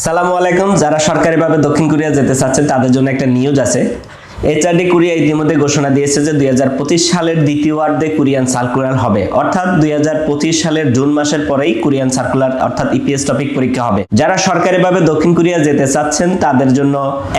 আসসালামু আলাইকুম। যারা সরকারিভাবে দক্ষিণ কোরিয়া যেতে চাচ্ছেন তাদের জন্য একটা নিউজ আছে। এইচআরডি কোরিয়া ইতিমধ্যে ঘোষণা দিয়েছে যে দুই হাজার পঁচিশ সালের দ্বিতীয়ার্ধে কোরিয়ান সার্কুলার হবে। অর্থাৎ দুই সালের জুন মাসের পরেই কোরিয়ান সার্কুলার অর্থাৎ ইপিএস টপিক পরীক্ষা হবে। যারা সরকারিভাবে দক্ষিণ কোরিয়া যেতে চাচ্ছেন, তাদের জন্য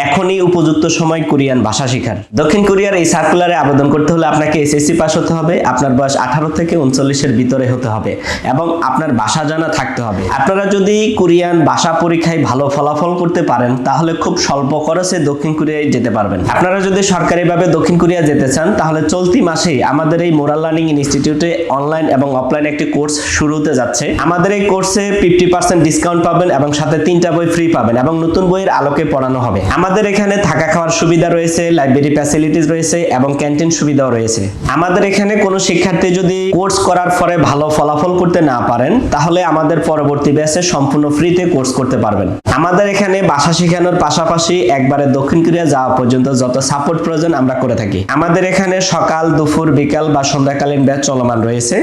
এখনই উপযুক্ত সময় কোরিয়ান ভাষা শেখার। দক্ষিণ কোরিয়ার এই সার্কুলারে আবেদন করতে হলে আপনাকে এসএসসি পাস হতে হবে, আপনার বয়স আঠারো থেকে উনচল্লিশের ভিতরে হতে হবে এবং আপনার ভাষা জানা থাকতে হবে। আপনারা যদি কোরিয়ান ভাষা পরীক্ষায় ভালো ফলাফল করতে পারেন, তাহলে খুব স্বল্প খরচে দক্ষিণ কোরিয়ায় যেতে পারবেন। আপনারা যদি সরকারিভাবে দক্ষিণ কোরিয়া যেতে চান, তাহলে চলতি মাসেই আমাদের এই মোরাল লার্নিং ইনস্টিটিউটে অনলাইন এবং অফলাইন একটি কোর্স শুরু হতে যাচ্ছে। আমাদের এই কোর্সে ফিফটি পার্সেন্ট ডিসকাউন্ট পাবেন এবং সাথে তিনটা বই ফ্রি পাবেন এবং নতুন বইয়ের আলোকে পড়ানো হবে। আমাদের এখানে থাকা খাওয়ার সুবিধা রয়েছে লাইব্রেরি ফ্যাসিলিটিস রয়েছে এবং ক্যান্টিন সুবিধাও রয়েছে। আমাদের এখানে কোনো শিক্ষার্থী যদি কোর্স করার পরে ভালো ফলাফল করতে না পারেন, তাহলে আমাদের পরবর্তী ব্যাচে সম্পূর্ণ ফ্রিতে কোর্স করতে পারবেন। আমাদের এখানে ভাষা শেখানোর পাশাপাশি একবারে দক্ষিণ কোরিয়া যাওয়া পর্যন্ত যত সাপোর্ট প্রয়োজন আমরা করে থাকি। আমাদের এখানে সকাল, দুপুর, বিকাল বা সন্ধ্যাকালীন ব্যাচ চলমান রয়েছে।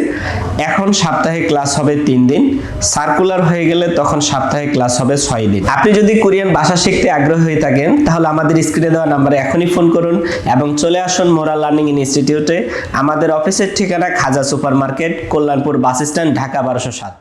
এখন সাপ্তাহিক ক্লাস হবে তিন দিন। সার্কুলার হয়ে গেলে তখন সাপ্তাহিক ক্লাস হবে ছয় দিন। আপনি যদি কোরিয়ান ভাষা শিখতে আগ্রহী হয়ে থাকেন, তাহলে আমাদের স্ক্রিনে দেওয়া নাম্বারে এখনই ফোন করুন এবং চলে আসুন মোরাল লার্নিং ইনস্টিটিউটে। আমাদের অফিসের ঠিকানা Khaja super market Kalyanpur bus stand, Dhaka বারোশো সাত।